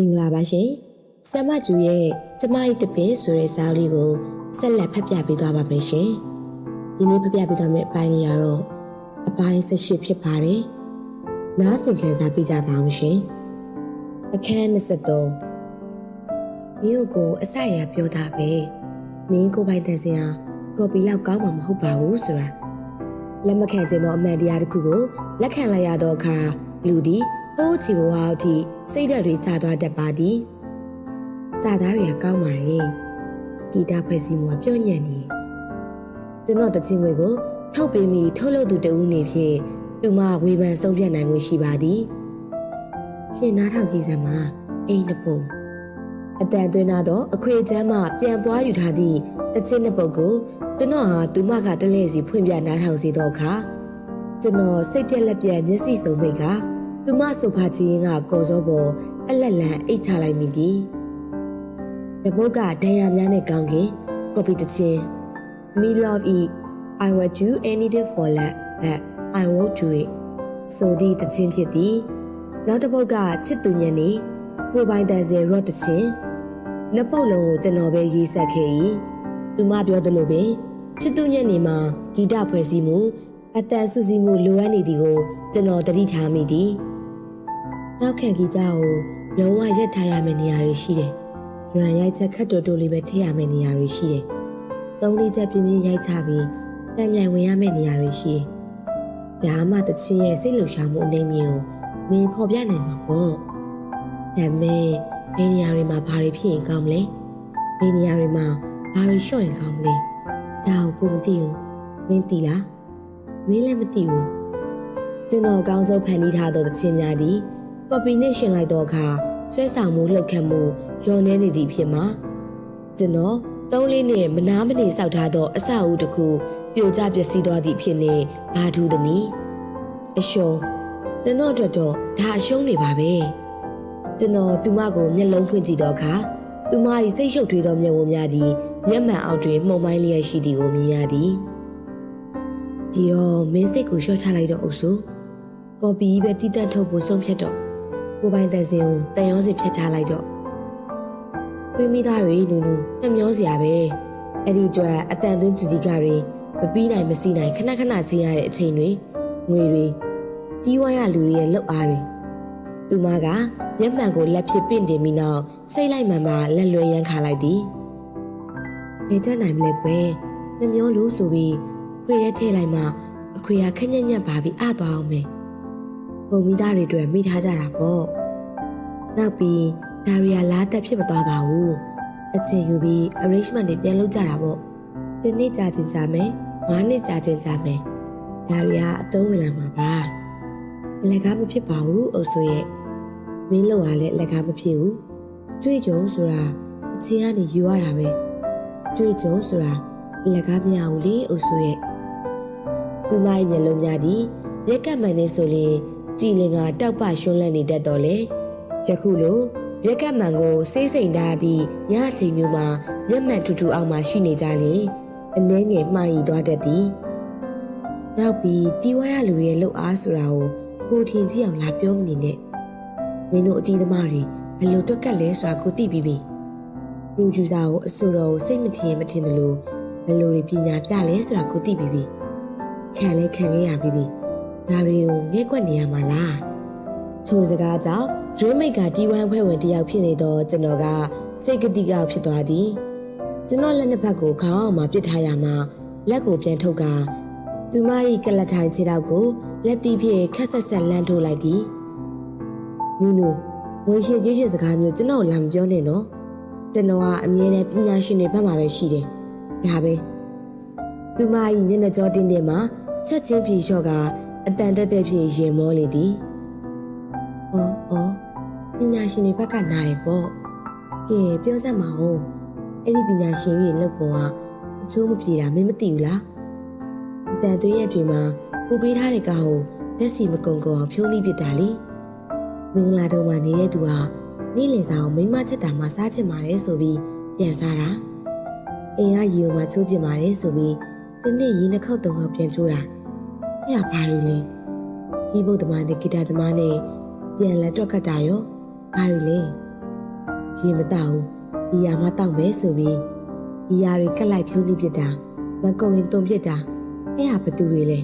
င်္ဂလာပါရှင်ဆ iam မကျူရဲ့ကျမ၏တပည့်ဆိုတဲ့ဇာတ်လေးကိုဆက်လက်ဖတ်ပြပေးသွားပါမယ်ရှင်ဒီနေ့ဖတ်ပြပေးသွားမယ့်အပိုင်းလေးကတော့အပိုင်း18ဖြစ်ပါတယ်နားဆင်ခံစားပေးကြပါအောင်ရှင်အခန်း23မင်းကိုအစရပြောတာပဲမင်းကိုပိုင်တဲ့စရာကော်ပီလောက်ကောင်းမှာမဟုတ်ပါဘူးဆိုတာလက်မခံခြင်းသောအမှန်တရားတစ်ခုကိုလက်ခံလိုက်ရတော့အခါလူသည် ဟိုးချီဘဝအထိစိတ်ဓာတ်တွေကျသွားတတ်ပါသည်စာသားတွေကကောင်းပါရဲ့ဂီတဖွဲ့စည်းမှုကပြောညံ့နေကျွန်တော်တချင်းငွေကိုထုတ်ပေးပြီးထုတ်လုပ်သူတဦးနေဖြင့်သူမဝေဖန်ဆုံးဖြတ်နိုင်မှုရှိပါသည်ရှင်နားထောင်ကြည့်စမ်းပါအိမ်တစ်ပုံအတန်သွင်းလာတော့အခွေချမ်းမှပြန်ပွားယူထားသည့်တချင်းတစ်ပုတ်ကိုကျွန်တော်ဟာသူမကတလဲစီဖွင့်ပြနားထောင်စီတော့အခါကျွန်တော်စိတ်ပြက်လက်ပြက်မျက်စိစုံမိတ်က သူမဆိုဖာချီရင်ကကော်စောပေါ်အလက်လန်အိတ်ချလိုက်မိသည်တပုတ်ကဒဏ်ရာများနဲ့ကောင်းခင်ကော်ပီတချင်း Me love it I will do anything for that but I won't do it ဆိုသည့်တချင်းဖြစ်သည်နောက်တစ်ပုတ်ကချစ်သူညံနေကိုပိုင်တန်စင်ရော့တချင်းနှစ်ပုတ်လုံးကိုကျွန်တော်ပဲရေးဆက်ခဲ့၏သူမပြောသလိုပင်ချစ်သူညံနေမှာဂီတဖွဲ့စည်းမှုအတန်ဆူစီမှုလိုအပ်နေသည်ကိုကျွန်တော်သတိထားမိသည် နောက်ခံဂီတကိုလုံးဝရက်ထားရမယ့်နေရာတွေရှိတယ်ရန်ရိုက်ချက်ခက်တော်တော်လေးပဲထည့်ရမယ့်နေရာတွေရှိတယ်သုံးလေးချက်ပြင်းပြင်းရိုက်ချပြီးတံမြိုင်ဝင်ရမယ့်နေရာတွေရှိတယ်ဒါမှတချင်းရဲ့စိတ်လှုပ်ရှားမှုအနေမျိုးကိုမင်းဖော်ပြနိုင်မှာပေါ့ဒါပေမဲ့ဘယ်နေရာတွေမှာဘာတွေဖြစ်ရင်ကောင်းမလဲဘယ်နေရာတွေမှာဘာတွေလျှော့ရင်ကောင်းမလဲဒါကိုကိုမသိဘူးမင်းသိလားမင်းလည်းမသိဘူးကျွန်တော်အကောင်းဆုံးဖန်တီးထားသောတခြင်းများသည် ကော်ပီနဲ့ရှင်လိုက်တော့အခါဆွဲဆောင်မှုလှုပ်ခတ်မှုရောနေနေသည်ဖြစ်မှာကျွန်တော်သုံးလေးနဲ့မနာမနေစောက်ထားသောအဆောက်အဦတစ်ခုပြိုကျပျက်စီးသွားသည့်ဖြစ်နေဘာထူးသနည်းအရှုံးကျွန်တော်အတွက်တော့ဒါအရှုံးနေပါပဲကျွန်တော်သူမကိုမျက်လုံးဖွင့်ကြည့်တော့အခါသူမ၏စိတ်ရှုပ်ထွေးသောမျက်ဝန်းများသည်မျက်မှန်အောက်တွင်မှုန်ပိုင်းလျက်ရှိသည်ကိုမြင်ရသည်ဒီတော့မင်းစိတ်ကိုလျှော့ချလိုက်တော့အုပ်စုကော်ပီပဲတီးတန့်ထုတ်ဖို့ဆုံးဖြတ်တော့ ကိုပိုင်တန်စင်ကိုတန်ရောစင်ဖြတ်ထားလိုက်တော့သွေးမိသားတွေလူလူနှမျောစရာပဲအဲ့ဒီအတွက်အတန်သွင်းဂျူဒီကတွေမပြီးနိုင်မစီနိုင်ခဏခဏဆင်းရတဲ့အချိန်တွေငွေတွေတီးဝိုင်းရလူတွေရဲ့လှုပ်အားတွေသူမကမျက်မှန်ကိုလက်ဖြစ်ပင့်တင်ပြီးနောက်စိတ်လိုက်မှန်မှလက်လွယ်ရမ်းခါလိုက်သည်ဘယ်ချက်နိုင်မလဲကွယ်နှမျောလို့ဆိုပြီးခွေရဲထည့်လိုက်မှအခွေရခက်ညက်ညက်ပါပြီးအသွားအောင်မယ် ဂုံမိသားတွေအတွက်မိထားကြတာပေါ့နောက်ပြီးဒါရီယာလားတက်ဖြစ်မသွားပါဘူးအချိန်ယူပြီး arrangement တွေပြန်လုပ်ကြတာပေါ့ဒီနေ့ကြာချင်းကြာမယ်ငါးနှစ်ကြာချင်းကြာမယ်ဒါရီယာအသုံးဝင်လာမှာပါလက်ကားမဖြစ်ပါဘူးအုပ်စုရဲ့မင်းလောက်ရလဲလက်ကားမဖြစ်ဘူးကြွေကြုံဆိုတာအချင်းကနေယူရတာပဲကြွေကြုံဆိုတာလက်ကားမရဘူးလေအုပ်စုရဲ့သူမရဲ့မျက်လုံးများသည်ရက်ကမှန်နေဆိုရင် ကြည်လင်ကတောက်ပရှွန်းလန့်နေတတ်တော်လေယခုလိုရက်ကမှန်ကိုစေးစိမ်ထားသည့်ညအချိန်မျိုးမှာမျက်မှန်ထူထူအောင်မှရှိနေကြလေအနှဲငယ်မှားရီသွားတတ်သည်နောက်ပြီးတီဝါရလူတွေရဲ့လှုပ်အားဆိုတာကိုကိုထင်ကြည့်အောင်လာပြောမနေနဲ့မင်းတို့အတီးသမားတွေဘယ်လိုတွက်ကက်လဲဆိုတာကိုသိပြီးပြီလူကျူစာကိုအဆိုတော်ကိုစိတ်မထင်ရင်မထင်တယ်လို့ဘယ်လိုတွေပညာပြလဲဆိုတာကိုသိပြီးပြီခံလဲခံခဲ့ရပြီးပြီ ဒါတွေကိုငဲ့ကွက်နေရမှာလားထိုစကားကြောင့်ဒရင်းမိတ်ကတီဝမ်ဖွဲ့ဝင်တယောက်ဖြစ်နေတော့ကျွန်တော်ကစိတ်ကတိကောက်ဖြစ်သွားသည်ကျွန်တော်လက်နှစ်ဖက်ကိုခေါင်းအောင်မှာပစ်ထားရမှာလက်ကိုပြန်ထုတ်ကသူမ၏ကလထိုင်ခြေထောက်ကိုလက်တီးဖြင့်ခက်ဆက်ဆက်လမ်းထိုးလိုက်သည်နူနူငွေရှင်ကြီးရှင်စကားမျိုးကျွန်တော်လာမပြောနဲ့နော်ကျွန်တော်ကအမြဲတမ်းပညာရှင်တွေဘက်မှာပဲရှိတယ်ဒါပဲသူမ၏မျက်နှာကြောတင်းတင်းမှာချက်ချင်းဖြေလျှော့က အတန်တက်တက်ဖြင့်ရင်မောလေသည်။အော်အော်ပညာရှင်တွေဘက်ကနားတယ်ပေါ့။ကဲပြောစမ်းပါဦး။အဲ့ဒီပညာရှင်ရဲ့လုပ်ပုံကအကျိုးမပြေတာမင်းမသိဘူးလား။အတန်သွေးရက်တွေမှာကိုပေးထားတဲ့ကားကိုလက်စီမကုံကုံအောင်ဖြိုးနှိပစ်တာလေ။မင်္ဂလာတုံးမှာနေတဲ့သူဟာနေ့လည်စာကိုမိမချက်တာမှစားချင်ပါတယ်ဆိုပြီးပြန်စားတာ။အိမ်ကရီယိုမှာချိုးချင်ပါတယ်ဆိုပြီးဒီနေ့ရီနှစ်ခေါက်သုံးခေါက်ပြန်ချိုးတာ။ အဲ့ဒါဘာတွေလဲ။ဒီဘုတ်သမားနဲ့ဂီတာသမားနဲ့ပြန်လဲတွက်ကတ်တာရောဘာတွေလဲရေမတောက်ဘူးဘီယာမတောက်မဲဆိုပြီးဘီယာတွေကက်လိုက်ဖြုံးနေပြစ်တာမကုံရင်တုံပြစ်တာအဲ့ဟာဘသူတွေလဲ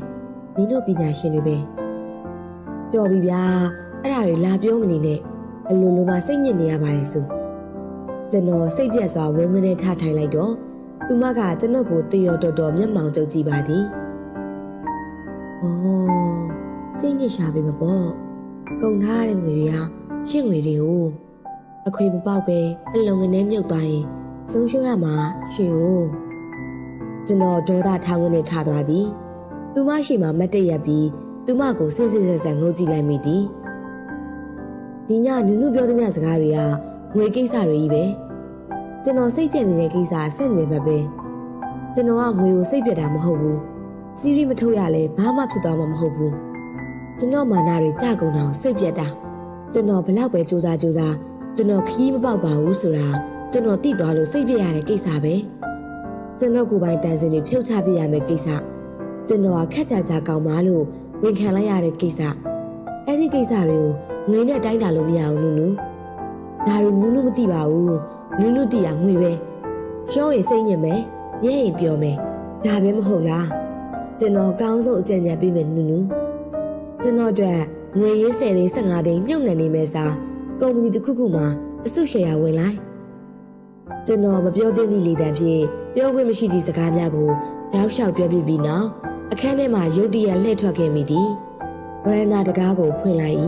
မင်းတို့ပညာရှင်တွေပဲတော်ပြီဗျာအဲ့ဒါတွေလာပြောမနေနဲ့အလိုလိုမှစိတ်ညစ်နေရပါတယ်ဆိုကျွန်တော်စိတ်ပြက်စွာဝုန်းကနေထထိုင်လိုက်တော့သူမကကျွန်တော်ကိုတေရော်တော်တော်မျက်မှောင်ကျုပ်ကြည့်ပါသည်။ အော်စိတ်ညစ်ရှာပြီမပေါ့။ကုန်ထားတဲ့ငွေတွေကရှင့်ငွေတွေကိုအခွေမပေါက်ပဲအလုံငနဲ့မြုပ်သွားရင်ဆုံးရှုံးရမှာရှင်哦။ကျွန်တော်ဒေါသထောင်းကနေထသွားသည်။သူမရှိမှမတ်တရက်ပြီးသူမကိုစစ်စစ်ဆက်ဆက်ငုံကြည့်လိုက်မိသည်။ဒီညနုနုပြောသမျှစကားတွေကငွေကိစ္စတွေကြီးပဲ။ကျွန်တော်စိတ်ပြက်နေတဲ့ကိစ္စအဆက်နေပဲပဲ။ကျွန်တော်ကငွေကိုစိတ်ပြက်တာမဟုတ်ဘူး။ စီးရီမထုတ်ရလဲဘာမှဖြစ်သွားမှာမဟုတ်ဘူး။ကျွန်တော်မာနာတွေကြကုန်အောင်စိတ်ပြက်တာ။ကျွန်တော်ဘလောက်ပဲစူးစမ်းစူးစမ်းကျွန်တော်ခရီးမပေါက်ပါဘူးဆိုတာကျွန်တော်သိသွားလို့စိတ်ပြက်ရတဲ့ကိစ္စပဲ။ကျွန်တော်ကိုယ်ပိုင်တန်စင်တွေဖြုတ်ချပြရမယ့်ကိစ္စ။ကျွန်တော်ကခက်ကြကြကောင်းပါလို့ဝန်ခံလိုက်ရတဲ့ကိစ္စ။အဲ့ဒီကိစ္စတွေကိုငွေနဲ့တိုင်းတာလို့မရဘူးနုနု။ဒါတွေနုနုမသိပါဘူး။နုနုသိတာငွေပဲ။ရှောင်းရင်စိတ်ညစ်မယ်။ညဲ့ရင်ပြောမယ်။ဒါပဲမဟုတ်လား။ ကျွန်တော်ကောင်းဆုံးအကြံဉာဏ်ပေးမယ်နုနု။ကျွန်တော်အတွက်ငွေရေး10သိန်း15သိန်းမြုပ်နှံနေမယ်စားကုမ္ပဏီတစ်ခုခုမှာအစုရှယ်ယာဝင်လိုက်။ကျွန်တော်မပြောသင့်သည့်လေတံဖြင့်ပြောခွင့်မရှိသည့်စကားများကိုတောက်လျှောက်ပြောပြပြီးနောက်အခန်းထဲမှာရုတ်တရက်လှည့်ထွက်ခဲ့မိသည်။ရန်နာတကားကိုဖွင့်လိုက်၏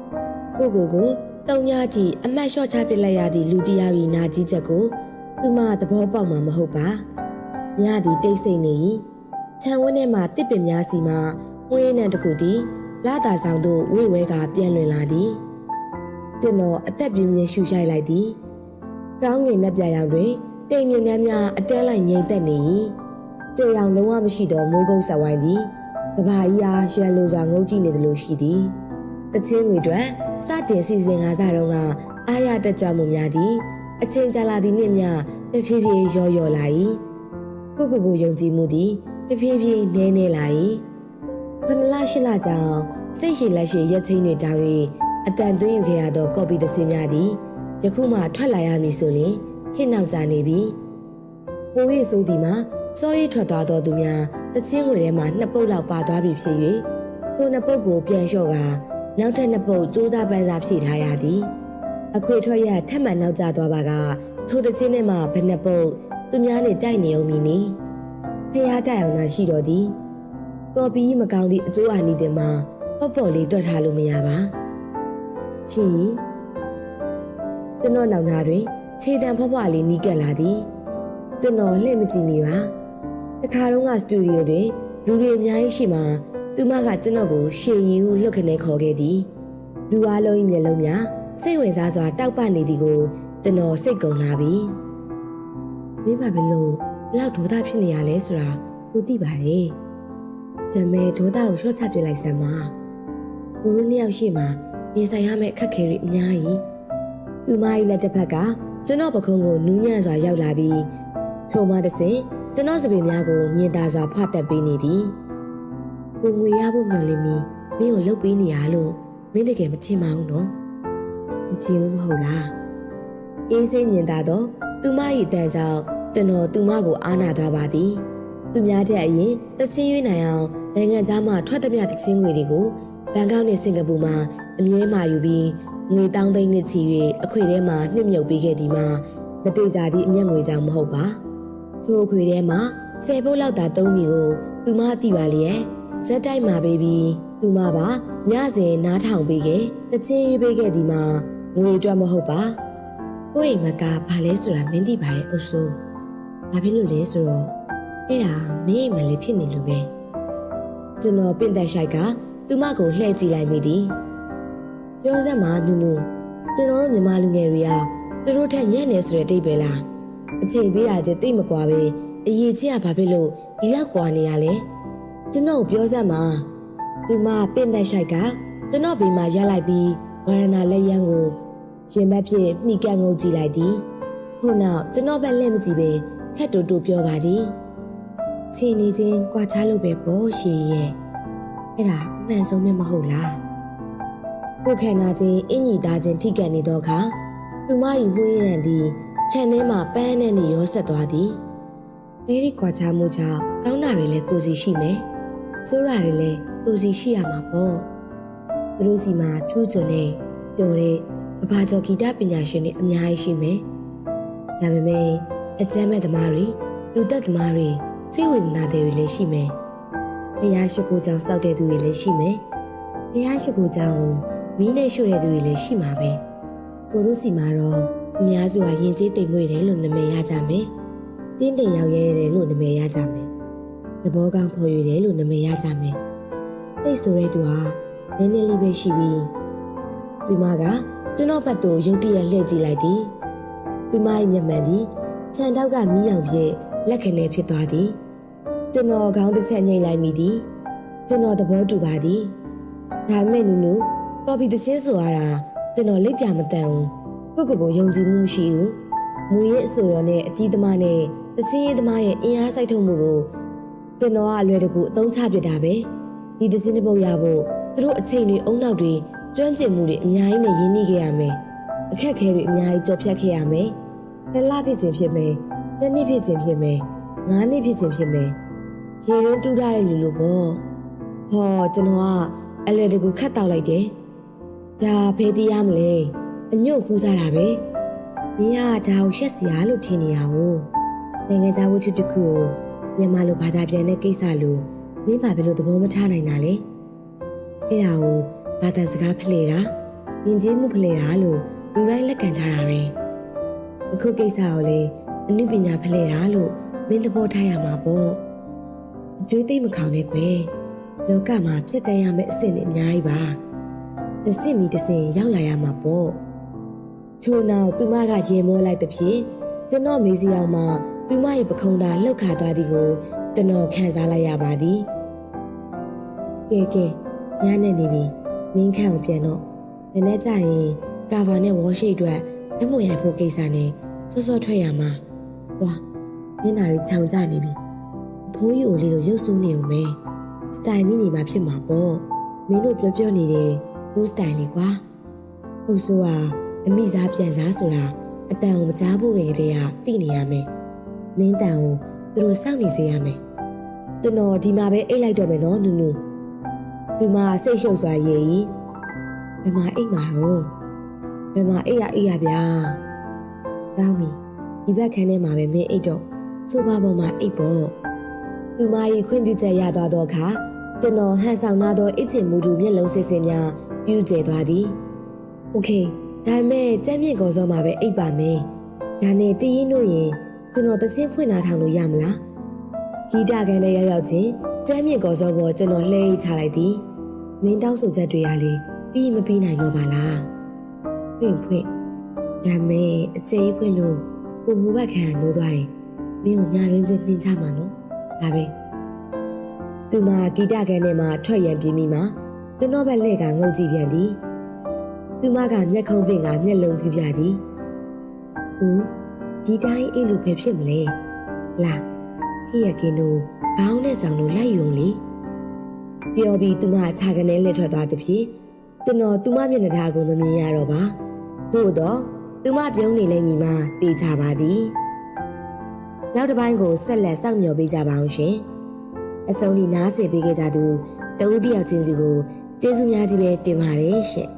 ။ကိုကိုကိုတုံညာတီအမတ်လျှော့ချပစ်လိုက်ရသည့်လူတစ်ယောက်၏နာကြီးချက်ကိုသူမသဘောပေါက်မှာမဟုတ်ပါ။ညသည်တိတ်ဆိတ်နေ၏။ ခြံဝင်းထဲမှတစ်ပင်များစီမှဝင်းရင်းနှံတစ်ခုသည်လာတာဆောင်သို့ဝိဝဲကပြန်လွင်လာသည်။ကျွန်တော်အသက်ပြင်းပြင်းရှူရှိုက်လိုက်သည်။ကောင်းငင်နှက်ပြရောင်တွင်တိမ်မြင့်နှမ်းများအတန်းလိုက်ငိမ့်သက်နေ၏။ကြေရောင်လုံးဝမရှိသောမိုးကုတ်ဆက်ဝိုင်းသည်ကဘာကြီးအားရန်လိုစွာငုံကြည့်နေသလိုရှိသည်။တချင်းငွေတွင်စတင်စီစဉ်ကားစားတော့ကအာရတက်ကြွမှုများသည်အချင်းကြာလာသည့်နှင့်မျှတဖြည်းဖြည်းရောရောလာ၏ကိုကိုကိုယုံကြည်မှုသည် တဖြည်းဖြည်းနည်းနည်းလာ၏ခဏလရှိလကြောင်စိတ်ရှိလက်ရှိရက်ချင်းတွေတောင်း၍အတန်သွင်းယူခဲ့ရသောကော်ပီသစင်းများသည်ယခုမှထွက်လာရမည်ဆိုရင်ခေတ်နောက်ကျနေပြီပို၍ဆိုသည်မှာစောရီထွက်သွားသောသူများတချင်းငွေထဲမှနှစ်ပုတ်လောက်ပါသွားပြီဖြစ်၍ထိုနှစ်ပုတ်ကိုပြန်လျှော့ကာနောက်ထပ်နှစ်ပုတ်စူးစမ်းပန်းစားဖြည့်ထားရသည်အခွေထွက်ရထက်မှန်နောက်ကျသွားပါကထိုတချင်းထဲမှဘယ်နှစ်ပုတ်သူများနဲ့တိုက်နေအောင်မီနီ ဖះတိုက်အောင်သာရှိတော်သည်ကော်ပီမကောင်းသည့်အကျိုးအာနိသင်မှာပေါ့ပေါ့လေးတွက်ထားလို့မရပါရှင်ကျွန်တော်နောက်နာတွင်ခြေတံဖွားဖွားလေးနီးကပ်လာသည်ကျွန်တော်လှည့်မကြည့်မိပါတခါတော့ကစတူဒီယိုတွင်လူတွေအများကြီးရှိမှသူမကကျွန်တော်ကိုရှေရီဟုလွတ်ခနဲ့ခေါ်ခဲ့သည်လူအလုံး၏မျက်လုံးများစိတ်ဝင်စားစွာတောက်ပနေသည်ကိုကျွန်တော်စိတ်ကုန်လာပြီမင်းဘာဖြစ်လို့ လောက်ဒေါသဖြစ်နေရလဲဆိုတာကိုသိပါတယ်ဂျမဲဒေါသကိုရှော့ချပြလိုက်စမ်းပါကိုရိုနှစ်ယောက်ရှိမှနေဆိုင်ရမယ့်အခက်အခဲတွေအများကြီးသူမ၏လက်တစ်ဖက်ကကျွန်တော်ပခုံးကိုနူးညံ့စွာရောက်လာပြီးထိုမှတစ်စင်ကျွန်တော်စပင်များကိုညင်သာစွာဖွာတက်ပေးနေသည်ကိုငွေရဖို့မျှော်လင့်ပြီးမင်းကိုလှုပ်ပေးနေရလို့မင်းတကယ်မထင်ပါဘူးနော်မချင်ဘူးမဟုတ်လားအေးစင်းညင်သာတော့သူမ၏တန်ကြောင့် ကျွန်တော်သူမကိုအားနာသွားပါသည်သူများတဲ့အရင်တချင်းရွေးနိုင်အောင်နိုင်ငံသားမှထွက်သမျှတချင်းငွေတွေကိုဘန်ကောက်နဲ့စင်ကာပူမှာအမြဲမှယူပြီးငွေတောင်းသိန်းနဲ့ချီ၍အခွေထဲမှာနှိမ့်မြုပ်ပေးခဲ့သည်မှာမတိကြသည့်အမျက်ငွေကြောင့်မဟုတ်ပါထိုအခွေထဲမှာဆယ်ဖို့လောက်သာသုံးမိကိုသူမသိပါလျက်ဇက်တိုက်မှာပေးပြီးသူမပါညစဉ်နားထောင်ပေးခဲ့တချင်းရွေးပေးခဲ့သည်မှာငွေအတွက်မဟုတ်ပါကိုယ့်အိမ်မကဘာလဲဆိုတာမင်းသိပါတယ်အုပ်စိုး ဘာဖြစ်လို့လဲဆိုတော့အဲ့ဒါမင်းအိမ်မလေးဖြစ်နေလို့ပဲကျွန်တော်ပင့်သက်ဆိုင်ကသူမကိုလှည့်ကြည့်လိုက်မိသည်ပြောစမ်းမှာနူနူကျွန်တော်တို့မြန်မာလူငယ်တွေကသူတို့ထက်ညံ့နေဆိုတဲ့အတိတ်ပဲလားအချိန်ပေးတာချင်းတိတ်မကွာပဲအရေးကြီးတာဘာဖြစ်လို့ဒီလောက်ကွာနေရလဲကျွန်တော်ပြောစမ်းမှာသူမပင့်သက်ဆိုင်ကကျွန်တော်ဘေးမှာရက်လိုက်ပြီးဝရဏလက်ရန်ကိုရင်ဘက်ဖြင့်မိကန့်ငုံကြည့်လိုက်သည်ထို့နောက်ကျွန်တော်ဘက်လက်မကြည့်ပဲ ခက်တူတူပြောပါသည်ချီနေချင်းကြွားချလို့ပဲပေါ့ရှည်ရဲ့အဲ့ဒါအမှန်ဆုံးမဟုတ်လားကိုခန္ဓာချင်းအင်ကြီးသားချင်းထိကပ်နေတော့ခါသူမ၏မှုရင်းရန်သည်ခြံထဲမှပန်းနဲ့နေရောဆက်သွားသည်မဲရီကွာချမှုကြောင့်ကောင်းတာတွေလည်းကိုစီရှိမယ်ဆိုးတာတွေလည်းကိုစီရှိရမှာပေါ့သူတို့စီမှာထူးချွန်တဲ့ကြော်တဲ့ကဘာကျော်ဂီတပညာရှင်တွေအများကြီးရှိမယ်ဒါပေမဲ့ အကျမ်းမဲ့သမားတွေလူသက်သမားတွေစိတ်ဝေဒနာတွေလည်းရှိမယ်ဘုရားရှိခိုးကြောင့်စောက်တဲ့သူတွေလည်းရှိမယ်ဘုရားရှိခိုးကြောင့်မီးနဲ့ရှို့တဲ့သူတွေလည်းရှိမှာပဲကိုရုစီမှာတော့အများစုဟာယဉ်ကျေးတိမ်မွေ့တယ်လို့နာမည်ရကြမယ်တင်းတိမ်ရောက်ရဲတယ်လို့နာမည်ရကြမယ်သဘောကောင်းဖော်ရွေတယ်လို့နာမည်ရကြမယ်တိတ်ဆိုတဲ့သူဟာနည်းနည်းလေးပဲရှိပြီးဒီမကကျွန်တော်ဘက်သို့ရုတ်တရက်လှည့်ကြည့်လိုက်သည်ဒီမရဲ့မျက်မှန်သည် ခြံတောက်ကမီးရောင်ဖြင့်လက်ခနဲ့ဖြစ်သွားသည်ကျွန်တော်ခေါင်းတစ်ဆက်ညှိလိုက်မိသည်ကျွန်တော်သဘောတူပါသည်ဒါပေမဲ့နူနူကော်ဖီတစ်စင်းဆိုရတာကျွန်တော်လက်ပြမတန်ဘူးကိုကိုကိုယုံကြည်မှုမရှိဘူးမူရဲ့အဆိုတော်နဲ့အကြီးသမားနဲ့တစင်းရေးသမားရဲ့အင်အားစိုက်ထုတ်မှုကိုကျွန်တော်ကအလွယ်တကူအသုံးချပြတာပဲဒီတစင်းတစ်ပုတ်ရဖို့သူတို့အချိန်တွေအုံနောက်တွေကျွမ်းကျင်မှုတွေအများကြီးနဲ့ရင်းနှီးခဲ့ရမယ်အခက်အခဲတွေအများကြီးကြော်ဖြတ်ခဲ့ရမယ် တစ်လဖြစ်စဉ်ဖြစ်မယ်တစ်နှစ်ဖြစ်စဉ်ဖြစ်မယ်ငါးနှစ်ဖြစ်စဉ်ဖြစ်မယ်ရေရင်းတူးထားတဲ့လူလိုပေါ့ဟောကျွန်တော်ကအလွယ်တကူခတ်တောက်လိုက်တယ်ဒါဖယ်တီးရမလဲအညွန့်ခူးစားတာပဲမင်းကဒါကိုရှက်စီရလို့ထင်နေရဟုတ်နိုင်ငံခြားဝတ္ထုတစ်ခုကိုမြန်မာလိုဘာသာပြန်တဲ့ကိစ္စလို့မင်းဘာဖြစ်လို့သဘောမထားနိုင်တာလဲအဲ့ဒါကိုဘာသာစကားဖလှယ်တာယဉ်ကျေးမှုဖလှယ်တာလို့လူတိုင်းလက်ခံထားတာပဲ အခုကိစ္စကိုလေအနုပညာဖလှယ်တာလို့မင်းသဘောထားရမှာပေါ့အကျွေးသိမ့်မခေါင်နဲ့ကွယ်လောကမှာဖြစ်တတ်ရမယ့်အဆင့်တွေအများကြီးပါတစ်စင့်မီတစ်စင့်ရောက်လာရမှာပေါ့ထို့နောက်သူမကရင်မောလိုက်တဲ့ဖြင့်ကျွန်တော်မေးစီအောင်မှသူမရဲ့ပခုံးသားလှုပ်ခါသွားသည်ကိုကျွန်တော်ခံစားလိုက်ရပါသည်ကဲကဲညနေနေပြီမင်းခန့်အောင်ပြန်တော့မနေ့ကျရင်ကာဗာနဲ့ဝေါ်ရှိအတွက် ဓမ္မရိုက်ဖို့ကိစ္စနဲ့စောစောထွက်ရမှာသွားမျက်နှာတွေခြောင်ကျနေပြီအဖိုးကြီးကိုလေးလိုရုပ်ဆိုးနေုံပဲစတိုင်မိနေမှာဖြစ်မှာပေါ့မင်းတို့ပြောပြောနေတဲ့ဘူးစတိုင်လေးကွာဟုတ်ဆိုဟာအမိစားပြန်စားဆိုတာအတန်ကိုမကြားဖို့ခင်ကတည်းကသိနေရမယ်မင်းတန်ကိုသူတို့စောင့်နေစေရမယ်ကျွန်တော်ဒီမှာပဲအိတ်လိုက်တော့မယ်နော်နူနူသူမစိတ်ရှုပ်စွာရေးကြီးဘယ်မှာအိတ်မှာတော့ ဘယ်မှာအေးရအေးရဗျာ။ကောင်းပြီ။ဒီဘက်ခန်းထဲမှာပဲမင်းအိတ်တော့ဆိုပါပေါ်မှာအိတ်ပေါ့။သူမ၏ခွင့်ပြုချက်ရသွားသောအခါကျွန်တော်ဟန်ဆောင်လာသောအစ်ချင်မူတူမျက်လုံးစစ်စစ်များပြူကျဲသွားသည်။ Okay ဒါပေမဲ့ကြမ်းမြင့်ကော်စောမှာပဲအိပ်ပါမယ်။ဒါနဲ့တရင်တို့ရင်ကျွန်တော်တချင်းဖွင့်လာထောင်လို့ရမလား။ဂီတကန်နဲ့ရောက်ရောက်ချင်းကြမ်းမြင့်ကော်စောပေါ်ကျွန်တော်လှဲချလိုက်သည်။မင်းတောင်းဆိုချက်တွေအားလေပြီးမပြီးနိုင်တော့ပါလား။ ဖွင့်ဖွင့်ဒါမဲ့အကျဉ်းဖွင့်လို့ကိုဟိုဘက်ခံနိုးသွားရင်မင်းကိုညာရင်းချင်းနှင်းချမှာနော်ဒါပဲသူမဂီတကန်ထဲမှာထွက်ရန်ပြေးမိမှာကျွန်တော်ဘက်လှည့်ကငုတ်ကြည့်ပြန်သည်သူမကမျက်ခုံးပင်ကမျက်လုံးပြပြသည်ဟူဒီတိုင်းအဲ့လိုပဲဖြစ်မလဲလာခေရကင်းတို့ခေါင်းနဲ့ဆောင်လို့လိုက်ယုံလေပြောပြီးသူမခြာကနေလက်ထွက်သွားသည်ဖြင့်ကျွန်တော်သူမမျက်နှာထားကိုမမြင်ရတော့ပါ သို့တော့သူမပြုံးနေလိမ့်မည်မှတေချပါသည်နောက်တစ်ပိုင်းကိုဆက်လက်စောင့်မျှော်ပေးကြပါအောင်ရှင်အဆုံးထိနားဆင်ပေးခဲ့ကြသူတဦးတယောက်ချင်းစီကိုကျေးဇူးများကြီးပဲတင်ပါတယ်ရှင်